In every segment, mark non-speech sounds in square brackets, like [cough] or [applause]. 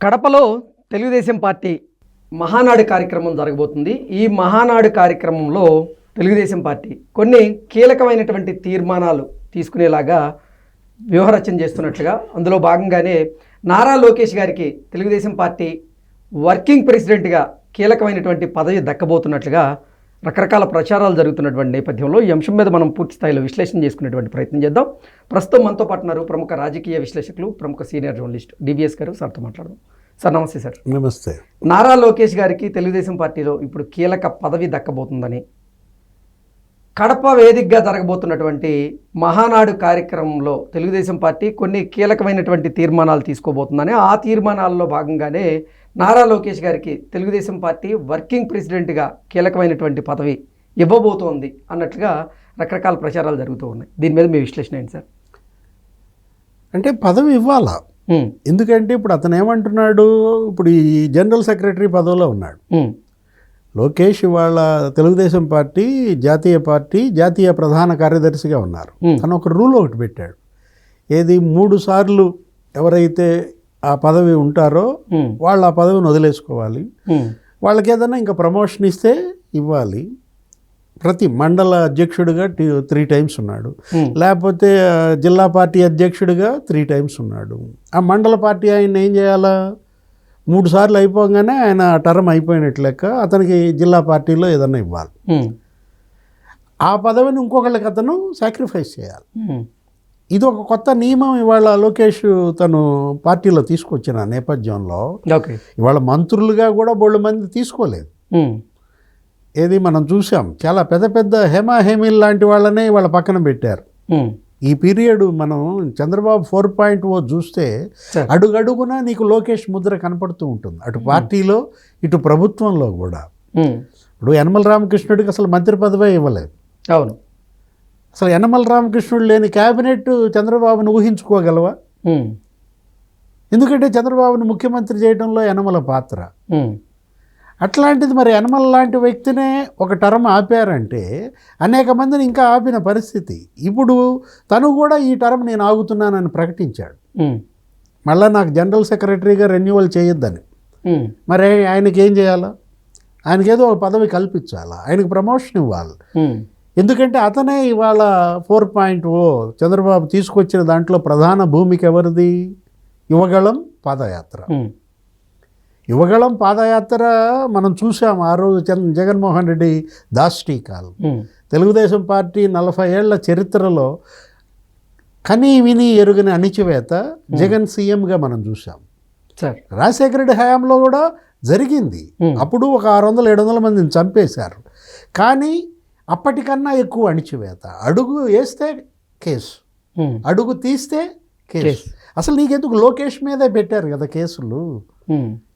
కడపలో తెలుగుదేశం పార్టీ మహానాడు కార్యక్రమం జరగబోతుంది. ఈ మహానాడు కార్యక్రమంలో తెలుగుదేశం పార్టీ కొన్ని కీలకమైనటువంటి తీర్మానాలు తీసుకునేలాగా వ్యూహరచన చేస్తున్నట్లుగా అందులో భాగంగానే నారా లోకేష్ గారికి తెలుగుదేశం పార్టీ వర్కింగ్ ప్రెసిడెంట్గా కీలకమైనటువంటి పదవి దక్కబోతున్నట్లుగా రకరకాల ప్రచారాలు జరుగుతున్నటువంటి నేపథ్యంలో ఈ అంశం మీద మనం పూర్తి స్థాయిలో విశ్లేషణ చేసుకునేటువంటి ప్రయత్నం చేద్దాం. ప్రస్తుతం మనతో పాటు ఉన్నారు ప్రముఖ రాజకీయ విశ్లేషకులు ప్రముఖ సీనియర్ జర్నలిస్ట్ డిబిఎస్ గారు. సార్తో మాట్లాడదాం. సార్ నమస్తే సార్. నమస్తే. నారా లోకేష్ గారికి తెలుగుదేశం పార్టీలో ఇప్పుడు కీలక పదవి దక్కబోతుందని కడప వేదికగా జరగబోతున్నటువంటి మహానాడు కార్యక్రమంలో తెలుగుదేశం పార్టీ కొన్ని కీలకమైనటువంటి తీర్మానాలు తీసుకోబోతుందని ఆ తీర్మానాల్లో భాగంగానే నారా లోకేష్ గారికి తెలుగుదేశం పార్టీ వర్కింగ్ ప్రెసిడెంట్గా కీలకమైనటువంటి పదవి ఇవ్వబోతోంది అన్నట్లుగా రకరకాల ప్రచారాలు జరుగుతూ ఉన్నాయి. దీని మీద మీ విశ్లేషణ ఏంటి సార్? అంటే పదవి ఇవ్వాలా? ఎందుకంటే ఇప్పుడు అతను ఏమంటున్నాడు ఇప్పుడు ఈ జనరల్ సెక్రటరీ పదవిలో ఉన్నాడు. లోకేష్ ఇవాళ తెలుగుదేశం పార్టీ జాతీయ పార్టీ జాతీయ ప్రధాన కార్యదర్శిగా ఉన్నారు. తను ఒక రూల్ ఒకటి పెట్టాడు. ఏది మూడు సార్లు ఎవరైతే ఆ పదవి ఉంటారో వాళ్ళు ఆ పదవిని వదిలేసుకోవాలి. వాళ్ళకి ఏదైనా ఇంకా ప్రమోషన్ ఇస్తే ఇవ్వాలి. ప్రతి మండల అధ్యక్షుడిగా టీ- త్రీ టైమ్స్ ఉన్నాడు. లేకపోతే జిల్లా పార్టీ అధ్యక్షుడిగా త్రీ టైమ్స్ ఉన్నాడు. ఆ మండల పార్టీ ఆయన ఏం చేయాలా? మూడు సార్లు అయిపోగానే ఆయన టర్మ్ అయిపోయినట్లు లెక్క అతనికి జిల్లా పార్టీలో ఏదన్నా ఇవ్వాలి. ఆ పదవిని ఇంకొకళ్ళకి అతను సాక్రిఫైస్ చేయాలి. ఇది ఒక కొత్త నియమం ఇవాళ లోకేష్ తను పార్టీలో తీసుకొచ్చిన నేపథ్యంలో. ఇవాళ మంత్రులుగా కూడా బోళ్ళు మంది తీసుకోలేదు. ఏది మనం చూసాం. చాలా పెద్ద పెద్ద హేమా హేమిల్ లాంటి వాళ్ళనే ఇవాళ పక్కన పెట్టారు. ఈ పీరియడ్ మనం చంద్రబాబు ఫోర్ పాయింట్ ఓ చూస్తే అడుగడుగున నీకు లోకేష్ ముద్ర కనపడుతూ ఉంటుంది. అటు పార్టీలో ఇటు ప్రభుత్వంలో కూడా. ఇప్పుడు యనమల రామకృష్ణుడికి అసలు మంత్రి పదవే ఇవ్వలేదు. అవును. అసలు యనమల రామకృష్ణుడు లేని క్యాబినెట్ చంద్రబాబును ఊహించుకోగలవా? ఎందుకంటే చంద్రబాబును ముఖ్యమంత్రి చేయడంలో యనమల పాత్ర. అట్లాంటిది మరి యనమల లాంటి వ్యక్తినే ఒక టర్మ్ ఆపారంటే అనేక మందిని ఇంకా ఆపిన పరిస్థితి. ఇప్పుడు తను కూడా ఈ టర్మ్ నేను ఆగుతున్నానని ప్రకటించాడు. మళ్ళీ నాకు జనరల్ సెక్రటరీగా రెన్యువల్ చేయొద్దని. మరి ఆయనకి ఏం చేయాలా? ఆయనకి ఏదో ఒక పదవి కల్పించాలా? ఆయనకు ప్రమోషన్ ఇవ్వాలి? ఎందుకంటే అతనే ఇవాళ ఫోర్ పాయింట్ ఓ చంద్రబాబు తీసుకొచ్చిన దాంట్లో ప్రధాన భూమిక ఎవరిది? యువగళం పాదయాత్ర. యువగళం పాదయాత్ర మనం చూసాం ఆ రోజు చంద్ర జగన్మోహన్ రెడ్డి దాష్టీకాలు తెలుగుదేశం పార్టీ నలభై ఏళ్ళ చరిత్రలో కనీ విని ఎరుగని అణిచివేత జగన్ సీఎంగా మనం చూసాం సార్. రాజశేఖర రెడ్డి హయాంలో కూడా జరిగింది. అప్పుడు ఒక ఆరు వందల ఏడు వందల మందిని చంపేశారు. కానీ అప్పటికన్నా ఎక్కువ అణిచివేత. అడుగు వేస్తే కేసు. అడుగు తీస్తే కేసు. అసలు నీకెందుకు లోకేష్ మీదే పెట్టారు కదా కేసులు?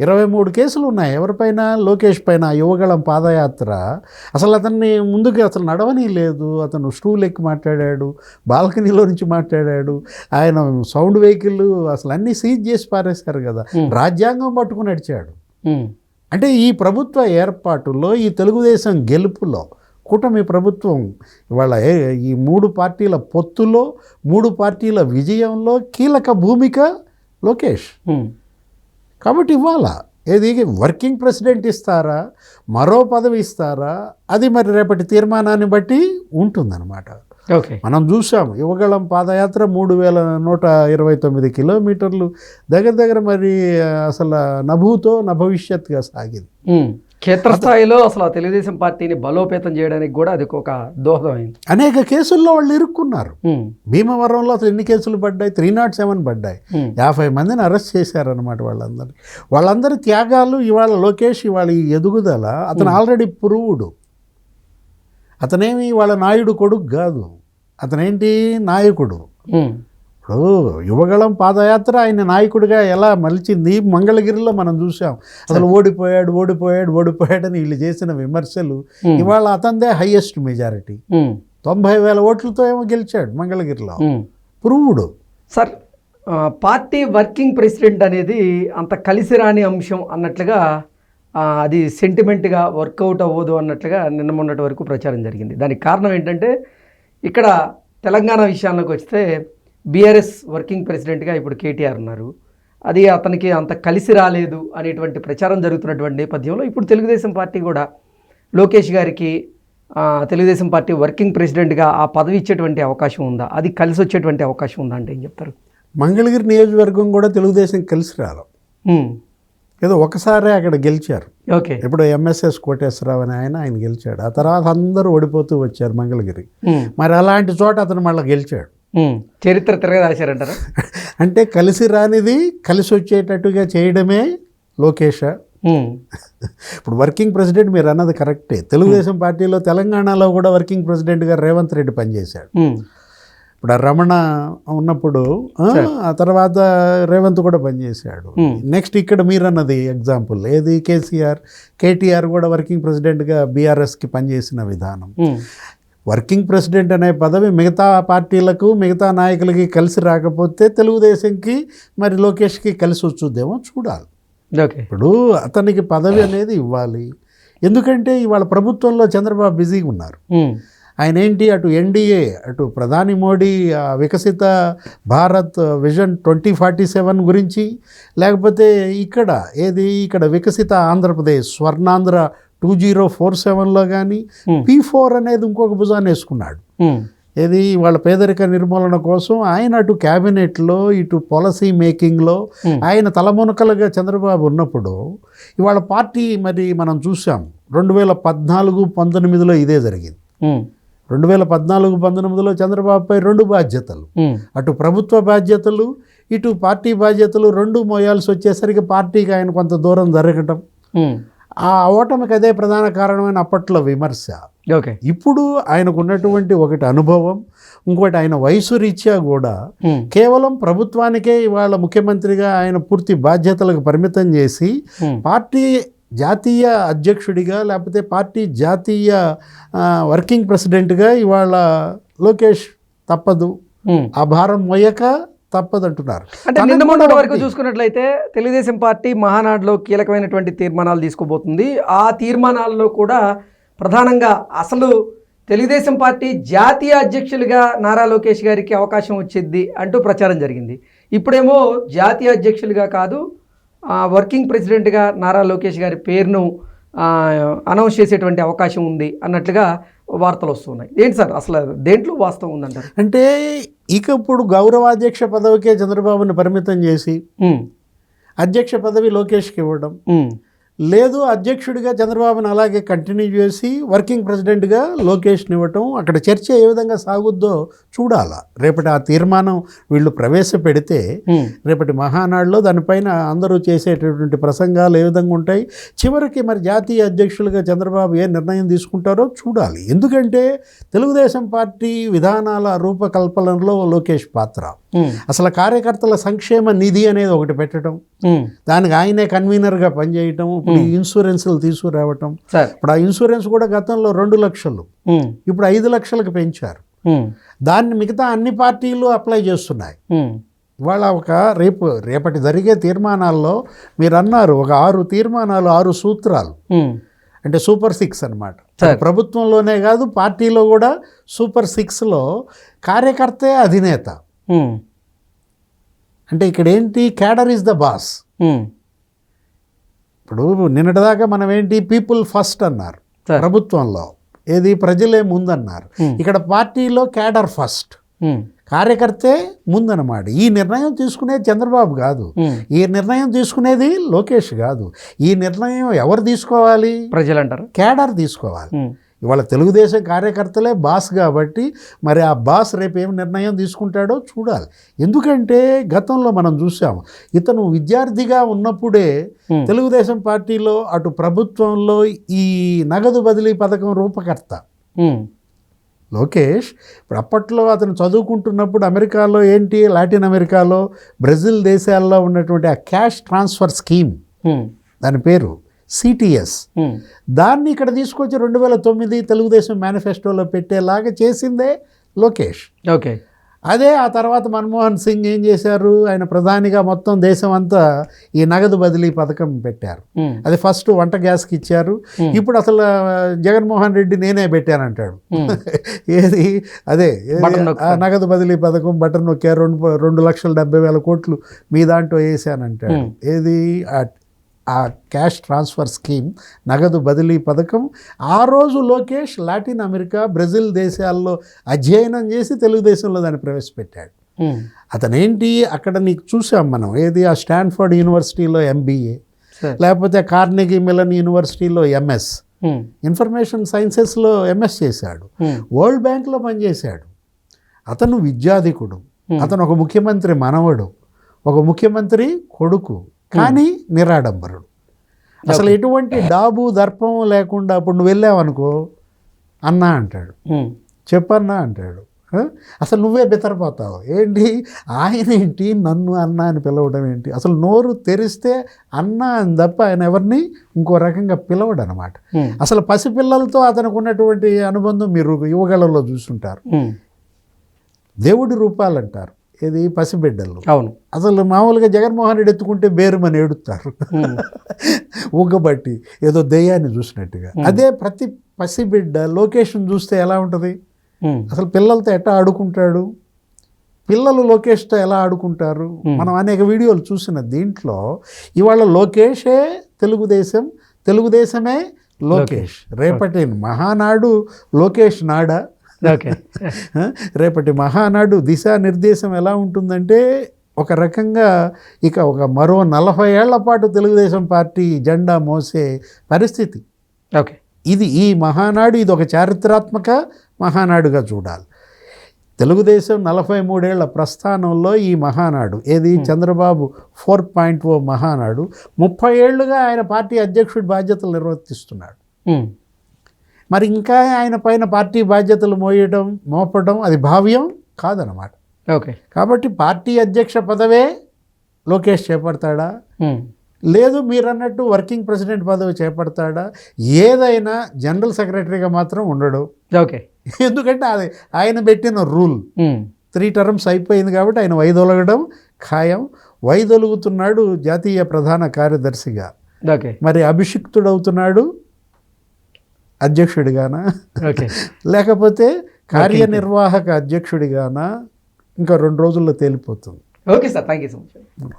ఇరవై మూడు కేసులు ఉన్నాయి. ఎవరిపైన? లోకేష్ పైన? యువగళం పాదయాత్ర. అసలు అతన్ని ముందుకు అసలు నడవని లేదు. అతను స్టూల్ ఎక్కి మాట్లాడాడు. బాల్కనీలో నుంచి మాట్లాడాడు. ఆయన సౌండ్ వెహికల్ అసలు అన్నీ సీజ్ చేసి పారేశారు కదా. రాజ్యాంగం పట్టుకుని నడిచాడు. అంటే ఈ ప్రభుత్వ ఏర్పాటులో ఈ తెలుగుదేశం గెలుపులో కూటమి ప్రభుత్వం ఇవాళ ఈ మూడు పార్టీల పొత్తులో మూడు పార్టీల విజయంలో కీలక భూమిక లోకేష్. కాబట్టి ఇవ్వాలా ఏది వర్కింగ్ ప్రెసిడెంట్ ఇస్తారా మరో పదవి ఇస్తారా అది మరి రేపటి తీర్మానాన్ని బట్టి ఉంటుందన్నమాట. ఓకే. మనం చూసాం యువగళం పాదయాత్ర మూడు వేల నూట ఇరవై తొమ్మిది కిలోమీటర్లు దగ్గర దగ్గర మరి అసలు నభూతో నభవిష్యత్గా సాగింది. క్షేత్రస్థాయిలో అసలు ఆ తెలుగుదేశం పార్టీని బలోపేతం చేయడానికి కూడా అది ఒక దోహదమైంది అనేక కేసుల్లో వాళ్ళు ఇరుక్కున్నారు. భీమవరంలో అసలు ఎన్ని కేసులు పడ్డాయి? త్రీ నాట్ సెవెన్ పడ్డాయి. యాభై మందిని అరెస్ట్ చేశారనమాట వాళ్ళందరినీ. వాళ్ళందరి త్యాగాలు ఇవాళ లోకేష్ ఇవాళ ఈ ఎదుగుదల అతను ఆల్రెడీ పురువుడు అతనేమి వాళ్ళ నాయుడు కొడుకు కాదు. అతనేంటి? నాయకుడు. ఇప్పుడు యువగళం పాదయాత్ర ఆయన నాయకుడిగా ఎలా మలిచింది? మంగళగిరిలో మనం చూసాం అసలు ఓడిపోయాడు ఓడిపోయాడు ఓడిపోయాడని వీళ్ళు చేసిన విమర్శలు ఉమ్, ఇవాళ అతందే హైయెస్ట్ మెజారిటీ తొంభై వేల ఓట్లతో ఏమో గెలిచాడు మంగళగిరిలో. ఉమ్. పురువుడు. సార్ పార్టీ వర్కింగ్ ప్రెసిడెంట్ అనేది అంత కలిసి రాని అంశం అన్నట్లుగా అది సెంటిమెంట్గా వర్కౌట్ అవ్వదు అన్నట్లుగా నిన్న మొన్నటి వరకు ప్రచారం జరిగింది. దానికి కారణం ఏంటంటే ఇక్కడ తెలంగాణ విషయాల్లోకి వస్తే బీఆర్ఎస్ వర్కింగ్ ప్రెసిడెంట్గా ఇప్పుడు కేటీఆర్ ఉన్నారు. అది అతనికి అంత కలిసి రాలేదు అనేటువంటి ప్రచారం జరుగుతున్నటువంటి నేపథ్యంలో ఇప్పుడు తెలుగుదేశం పార్టీ కూడా లోకేష్ గారికి తెలుగుదేశం పార్టీ వర్కింగ్ ప్రెసిడెంట్గా ఆ పదవి ఇచ్చేటువంటి అవకాశం ఉందా? అది కలిసి వచ్చేటువంటి అవకాశం ఉందా అంటే ఏం చెప్తారు? మంగళగిరి నియోజకవర్గం కూడా తెలుగుదేశం కలిసి రాలి ఉమ్, ఏదో ఒకసారి అక్కడ గెలిచారు. ఓకే. ఇప్పుడు ఎంఎస్ఎస్ కోటేశ్వరరావు అని ఆయన ఆయన గెలిచాడు. ఆ తర్వాత అందరూ ఓడిపోతూ వచ్చారు మంగళగిరి. మరి అలాంటి చోట అతను మళ్ళీ గెలిచాడు. చరిత్ర తిరగదాశారంటారా? [laughs] అంటే కలిసి రానిది కలిసి వచ్చేటట్టుగా చేయడమే లోకేష్. ఇప్పుడు వర్కింగ్ ప్రెసిడెంట్ మీరు అన్నది కరెక్టే. తెలుగుదేశం పార్టీలో తెలంగాణలో కూడా వర్కింగ్ ప్రెసిడెంట్గా రేవంత్ రెడ్డి పనిచేశాడు. ఇప్పుడు ఆ రమణ ఉన్నప్పుడు ఆ, తర్వాత రేవంత్ కూడా పనిచేశాడు. నెక్స్ట్ ఇక్కడ మీరు అన్నది ఎగ్జాంపుల్ ఏది? కేసీఆర్ కేటీఆర్ కూడా వర్కింగ్ ప్రెసిడెంట్గా బీఆర్ఎస్కి పనిచేసిన విధానం. వర్కింగ్ ప్రెసిడెంట్ అనే పదవి మిగతా పార్టీలకు మిగతా నాయకులకి కలిసి రాకపోతే తెలుగుదేశంకి మరి లోకేష్కి కలిసి వచ్చుద్దేమో చూడాలి. ఓకే. ఇప్పుడు అతనికి పదవి అనేది ఇవ్వాలి. ఎందుకంటే ఇవాళ ప్రభుత్వంలో చంద్రబాబు బిజీగా ఉన్నారు. ఆయన ఏంటి? అటు ఎన్డీఏ అటు ప్రధాని Modi Viksit Bharat vision twenty forty seven గురించి లేకపోతే ఇక్కడ ఏది? ఇక్కడ Viksit Andhra Pradesh Swarnandhra two zero four సెవెన్లో కానీ. పీ ఫోర్ అనేది ఇంకొక భుజాన్ని వేసుకున్నాడు. ఏది? వాళ్ళ పేదరిక నిర్మూలన కోసం ఆయన అటు క్యాబినెట్లో ఇటు పాలసీ మేకింగ్లో. ఆయన తలమునకలుగా చంద్రబాబు ఉన్నప్పుడు ఇవాళ పార్టీ మరి మనం చూసాం రెండు వేల పద్నాలుగు పంతొమ్మిదిలో ఇదే జరిగింది. రెండు వేల పద్నాలుగు పంతొమ్మిదిలో చంద్రబాబుపై రెండు బాధ్యతలు. అటు ప్రభుత్వ బాధ్యతలు ఇటు పార్టీ బాధ్యతలు రెండు మోయాల్సి వచ్చేసరికి పార్టీకి ఆయన కొంత దూరం జరగటం. ఆ ఓటమికి అదే ప్రధాన కారణమైన అప్పట్లో విమర్శ. ఓకే. ఇప్పుడు ఆయనకు ఉన్నటువంటి ఒకటి అనుభవం ఇంకోటి ఆయన వయసు రీత్యా కూడా కేవలం ప్రభుత్వానికే ఇవాళ ముఖ్యమంత్రిగా ఆయన పూర్తి బాధ్యతలకు పరిమితం చేసి పార్టీ జాతీయ అధ్యక్షుడిగా లేకపోతే పార్టీ జాతీయ వర్కింగ్ ప్రెసిడెంట్గా ఇవాళ లోకేష్ తప్పదు. ఆ భారం మోయక తప్పదంటున్నారు. అంటే నిన్న మొన్నటి వరకు. చూసుకున్నట్లయితే తెలుగుదేశం పార్టీ మహానాడులో కీలకమైనటువంటి తీర్మానాలు తీసుకోబోతుంది. ఆ తీర్మానాల్లో కూడా ప్రధానంగా అసలు తెలుగుదేశం పార్టీ జాతీయ అధ్యక్షులుగా నారా లోకేష్ గారికి అవకాశం వచ్చింది అంటూ ప్రచారం జరిగింది. ఇప్పుడేమో జాతీయ అధ్యక్షులుగా కాదు వర్కింగ్ ప్రెసిడెంట్గా నారా లోకేష్ గారి పేరును అనౌన్స్ చేసేటువంటి అవకాశం ఉంది అన్నట్లుగా వార్తలు వస్తున్నాయి. ఏంటి సార్ అసలు దేంట్లో వాస్తవం ఉందంటారు? అంటే ఇక ఇప్పుడు గౌరవాధ్యక్ష పదవికే చంద్రబాబుని పరిమితం చేసి అధ్యక్ష పదవి లోకేష్కి ఇవ్వడం. లేదు అధ్యక్షుడిగా చంద్రబాబుని అలాగే కంటిన్యూ చేసి వర్కింగ్ ప్రెసిడెంట్గా లోకేష్ని ఇవ్వటం అక్కడ చర్చ ఏ విధంగా సాగుద్దో చూడాలా. రేపటి ఆ తీర్మానం వీళ్ళు ప్రవేశపెడితే రేపటి మహానాడులో దానిపైన అందరూ చేసేటటువంటి ప్రసంగాలు ఏ విధంగా ఉంటాయి చివరికి మరి జాతీయ అధ్యక్షులుగా చంద్రబాబు ఏ నిర్ణయం తీసుకుంటారో చూడాలి. ఎందుకంటే తెలుగుదేశం పార్టీ విధానాల రూపకల్పనలో లోకేష్ పాత్ర. అసలు కార్యకర్తల సంక్షేమ నిధి అనేది ఒకటి పెట్టడం. దానికి ఆయనే కన్వీనర్గా పనిచేయటం ఇప్పుడు ఈ ఇన్సూరెన్స్లు తీసుకురావటం. ఇప్పుడు ఆ ఇన్సూరెన్స్ కూడా గతంలో రెండు లక్షలు. ఇప్పుడు ఐదు లక్షలకు పెంచారు. దాన్ని మిగతా అన్ని పార్టీలు అప్లై చేస్తున్నాయి. ఇవాళ ఒక రేపు రేపటి జరిగే తీర్మానాల్లో మీరు అన్నారు ఒక ఆరు తీర్మానాలు ఆరు సూత్రాలు. అంటే సూపర్ సిక్స్ అనమాట. ప్రభుత్వంలోనే కాదు పార్టీలో కూడా సూపర్ సిక్స్లో కార్యకర్తే అధినేత. అంటే ఇక్కడ ఏంటి క్యాడర్ ఇస్ ద బాస్ ఇప్పుడు నిన్నటిదాకా మనం ఏంటి పీపుల్ ఫస్ట్ అన్నారు. ప్రభుత్వంలో. ఏది? ప్రజలే ముందన్నారు. Hmm. ఇక్కడ పార్టీలో క్యాడర్ ఫస్ట్ ఉమ్, కార్యకర్తే ముందన్నమాట. ఈ నిర్ణయం తీసుకునేది చంద్రబాబు కాదు. ఉమ్. ఈ నిర్ణయం తీసుకునేది లోకేష్ కాదు. ఈ నిర్ణయం ఎవరు తీసుకోవాలి? ప్రజలు అంటారు క్యాడర్ తీసుకోవాలి ఇవాళ తెలుగుదేశం కార్యకర్తలే బాస్ కాబట్టి మరి ఆ బాస్ రేపు ఏం నిర్ణయం తీసుకుంటాడో చూడాలి. ఎందుకంటే గతంలో మనం చూసాం ఇతను విద్యార్థిగా ఉన్నప్పుడే తెలుగుదేశం పార్టీలో అటు ప్రభుత్వంలో ఈ నగదు బదిలీ పథకం రూపకర్త. లోకేష్ ఇప్పుడు అప్పట్లో అతను చదువుకుంటున్నప్పుడు అమెరికాలో ఏంటి లాటిన్ అమెరికాలో బ్రెజిల్ దేశాల్లో ఉన్నటువంటి ఆ క్యాష్ ట్రాన్స్ఫర్ స్కీమ్. దాని పేరు సిటిఎస్. దాన్ని ఇక్కడ తీసుకొచ్చి రెండు వేల తొమ్మిది తెలుగుదేశం మేనిఫెస్టోలో పెట్టేలాగా చేసిందే లోకేష్. ఓకే. అదే ఆ తర్వాత మన్మోహన్ సింగ్ ఏం చేశారు? ఆయన ప్రధానిగా మొత్తం దేశం అంతా ఈ నగదు బదిలీ పథకం పెట్టారు. అది ఫస్ట్ వంట గ్యాస్కి ఇచ్చారు. ఇప్పుడు అసలు జగన్మోహన్ రెడ్డి నేనే పెట్టానంటాడు [laughs] ఏది? అదే. నగదు బదిలీ పథకం బటన్ నొక్కా రెండు రెండు లక్షల డెబ్బై వేల కోట్లు మీ దాంట్లో వేసానంటాడు. ఏది? ఆ- క్యాష్ ట్రాన్స్ఫర్ స్కీమ్ నగదు బదిలీ పథకం. ఆ రోజు లోకేష్ లాటిన్ అమెరికా బ్రెజిల్ దేశాల్లో అధ్యయనం చేసి తెలుగుదేశంలో దాన్ని ప్రవేశపెట్టాడు. అతనేంటి? అక్కడ నీకు చూసాం మనం. ఏది? ఆ స్టాన్ఫర్డ్ యూనివర్సిటీలో ఎంబీఏ. లేకపోతే కార్నెగీ మిలన్ యూనివర్సిటీలో ఎంఎస్. ఇన్ఫర్మేషన్ సైన్సెస్లో ఎంఎస్ చేశాడు. వరల్డ్ బ్యాంక్లో పనిచేశాడు. అతను విద్యాధికుడు. అతను ఒక ముఖ్యమంత్రి మనవడు. ఒక ముఖ్యమంత్రి కొడుకు. కానీ నిరాడంబరుడు. అసలు ఎటువంటి డాబు దర్పం లేకుండా ఇప్పుడు నువ్వు వెళ్ళావనుకో అన్నా అంటాడు. చెప్పన్నా అంటాడు? అసలు నువ్వే బెతరపోతావు ఏంటి? ఆయన ఏంటి? నన్ను అన్న అని పిలవడం ఏంటి? అసలు నోరు తెరిస్తే అన్న అని తప్ప ఆయన ఎవరిని? ఇంకో రకంగా పిలవడు అనమాట అసలు పసిపిల్లలతో అతనికి ఉన్నటువంటి అనుబంధం మీరు యువగళలో చూసుంటారు దేవుడి రూపాలు అంటారు ఇది పసిబిడ్డలు. అవును. అసలు మామూలుగా జగన్మోహన్ రెడ్డి ఎత్తుకుంటే బేరుమని ఏడుస్తారు ఉమ్, [laughs] ఊగబట్టి ఏదో దెయ్యాన్ని చూసినట్టుగా. అదే ప్రతి పసిబిడ్డ లొకేషన్ చూస్తే ఎలా ఉంటుంది? అసలు పిల్లలతో ఎట్లా ఆడుకుంటాడు? పిల్లలు లోకేష్తో ఎలా ఆడుకుంటారు? మనం అనేక వీడియోలు చూసిన దీంట్లో ఇవాళ లోకేషే తెలుగుదేశం తెలుగుదేశమే లోకేష్. రేపటి మహానాడు లోకేష్ నాడా? [laughs] రేపటి మహానాడు దిశానిర్దేశం ఎలా ఉంటుందంటే ఒక రకంగా ఇక ఒక మరో నలభై ఏళ్ళ పాటు తెలుగుదేశం పార్టీ జెండా మోసే పరిస్థితి. ఓకే. ఇది ఈ మహానాడు ఇది ఒక చారిత్రాత్మక మహానాడుగా చూడాలి. తెలుగుదేశం నలభై మూడేళ్ళ ప్రస్థానంలో ఈ మహానాడు ఏది? Chandrababu four point O Mahanadu. ముప్పై ఏళ్ళుగా ఆయన పార్టీ అధ్యక్షుడి బాధ్యతలు నిర్వర్తిస్తున్నాడు. మరి ఇంకా ఆయన పైన పార్టీ బాధ్యతలు మోయడం మోపడం అది భావ్యం కాదనమాట ఓకే. కాబట్టి పార్టీ అధ్యక్ష పదవే లోకేష్ చేపడతాడా? లేదు మీరు అన్నట్టు వర్కింగ్ ప్రెసిడెంట్ పదవి చేపడతాడా? ఏదైనా జనరల్ సెక్రటరీగా మాత్రం ఉండడు. ఓకే. ఎందుకంటే అది ఆయన పెట్టిన రూల్. త్రీ టర్మ్స్ అయిపోయింది కాబట్టి ఆయన వైదొలగడం ఖాయం. వైదొలుగుతున్నాడు జాతీయ ప్రధాన కార్యదర్శిగా. ఓకే. మరి అభిషిక్తుడవుతున్నాడు. అధ్యక్షుడిగానా? ఓకే. లేకపోతే కార్యనిర్వాహక అధ్యక్షుడిగానా? ఇంకా రెండు రోజుల్లో తేలిపోతుంది. Okay sir thank you so much.